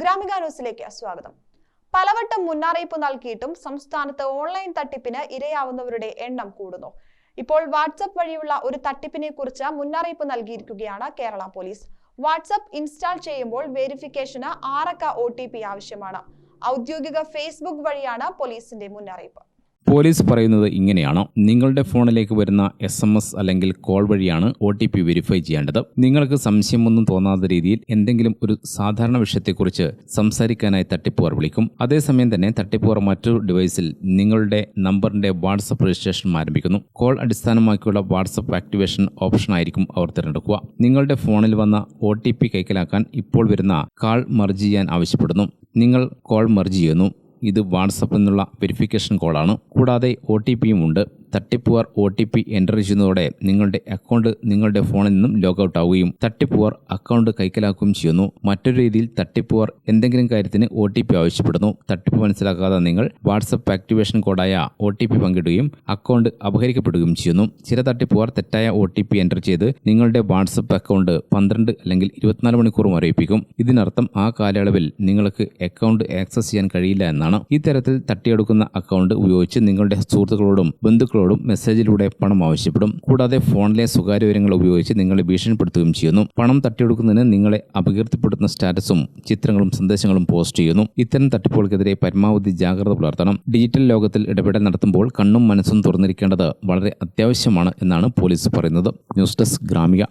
ഗ്രാമിക ന്യൂസിലേക്ക് സ്വാഗതം. പലവട്ടം മുന്നറിയിപ്പ് നൽകിയിട്ടും സംസ്ഥാനത്ത് ഓൺലൈൻ തട്ടിപ്പിന് ഇരയാവുന്നവരുടെ എണ്ണം കൂടുന്നു. ഇപ്പോൾ വാട്സപ്പ് വഴിയുള്ള ഒരു തട്ടിപ്പിനെ കുറിച്ച് മുന്നറിയിപ്പ് നൽകിയിരിക്കുകയാണ് കേരള പോലീസ്. വാട്സപ്പ് ഇൻസ്റ്റാൾ ചെയ്യുമ്പോൾ വെരിഫിക്കേഷന് ആറക്ക ഒ ആവശ്യമാണ്. ഔദ്യോഗിക ഫേസ്ബുക്ക് വഴിയാണ് പോലീസിന്റെ മുന്നറിയിപ്പ്. പോലീസ് പറയുന്നത് ഇങ്ങനെയാണ്? നിങ്ങളുടെ ഫോണിലേക്ക് വരുന്ന എസ് എം എസ് അല്ലെങ്കിൽ കോൾ വഴിയാണ് ഒ ടി പി വെരിഫൈ ചെയ്യേണ്ടത്. നിങ്ങൾക്ക് സംശയമൊന്നും തോന്നാത്ത രീതിയിൽ എന്തെങ്കിലും ഒരു സാധാരണ വിഷയത്തെക്കുറിച്ച് സംസാരിക്കാനായി തട്ടിപ്പുകാർ വിളിക്കും. അതേസമയം തന്നെ തട്ടിപ്പുകാർ മറ്റൊരു ഡിവൈസിൽ നിങ്ങളുടെ നമ്പറിന്റെ വാട്സപ്പ് രജിസ്ട്രേഷൻ ആരംഭിക്കുന്നു. കോൾ അടിസ്ഥാനമാക്കിയുള്ള വാട്സപ്പ് ആക്ടിവേഷൻ ഓപ്ഷൻ ആയിരിക്കും അവർ തിരഞ്ഞെടുക്കുക. നിങ്ങളുടെ ഫോണിൽ വന്ന ഒ ടി പി കൈക്കലാക്കാൻ ഇപ്പോൾ വരുന്ന കാൾ മർജ് ചെയ്യാൻ ആവശ്യപ്പെടുന്നു. നിങ്ങൾ കോൾ മർജ് ചെയ്യുന്നു. ഇത് വാട്സപ്പിൽ നിന്നുള്ള വെരിഫിക്കേഷൻ കോഡാണ് കൂടാതെ ഒ ടി പിയും ഉണ്ട്. തട്ടിപ്പുകാർ ഒ ടി പി എന്റർ ചെയ്യുന്നതോടെ നിങ്ങളുടെ അക്കൗണ്ട് നിങ്ങളുടെ ഫോണിൽ നിന്നും ലോഗൌട്ട് ആവുകയും തട്ടിപ്പുകാർ അക്കൗണ്ട് കൈക്കലാക്കുകയും ചെയ്യുന്നു. മറ്റൊരു രീതിയിൽ തട്ടിപ്പുകാർ എന്തെങ്കിലും കാര്യത്തിന് ഒ ടി പി ആവശ്യപ്പെടുന്നു. തട്ടിപ്പ് മനസ്സിലാക്കാതെ നിങ്ങൾ വാട്സപ്പ് ആക്ടിവേഷൻ കോഡായ ഒ ടി പി പങ്കിടുകയും അക്കൗണ്ട് അപഹരിക്കപ്പെടുകയും ചെയ്യുന്നു. ചില തട്ടിപ്പുകാർ തെറ്റായ ഒ ടി പി എന്റർ ചെയ്ത് നിങ്ങളുടെ വാട്സപ്പ് അക്കൗണ്ട് പന്ത്രണ്ട് അല്ലെങ്കിൽ ഇരുപത്തിനാല് മണിക്കൂർ മരവിപ്പിക്കും ഇതിനർത്ഥം ആ കാലയളവിൽ നിങ്ങൾക്ക് അക്കൗണ്ട് ആക്സസ് ചെയ്യാൻ കഴിയില്ല എന്നാണ്. ഇത്തരത്തിൽ തട്ടിയെടുക്കുന്ന അക്കൗണ്ട് ഉപയോഗിച്ച് നിങ്ങളുടെ സുഹൃത്തുക്കളോടും ബന്ധുക്കളോടും മെസ്സേജിലൂടെ പണം ആവശ്യപ്പെടും. കൂടാതെ ഫോണിലെ സ്വകാര്യ വിവരങ്ങൾ ഉപയോഗിച്ച് നിങ്ങളെ ഭീഷണിപ്പെടുത്തുകയും ചെയ്യുന്നു. പണം തട്ടിയെടുക്കുന്നതിന് നിങ്ങളെ അപകീർത്തിപ്പെടുത്തുന്ന സ്റ്റാറ്റസും ചിത്രങ്ങളും സന്ദേശങ്ങളും പോസ്റ്റ് ചെയ്യുന്നു. ഇത്തരം തട്ടിപ്പുകൾക്കെതിരെ പരമാവധി ജാഗ്രത പുലർത്തണം. ഡിജിറ്റൽ ലോകത്തിൽ ഇടപെടൽ നടത്തുമ്പോൾ കണ്ണും മനസ്സും തുറന്നിരിക്കേണ്ടത് വളരെ അത്യാവശ്യമാണ് എന്നാണ് പോലീസ് പറയുന്നത്. News desk Gramika.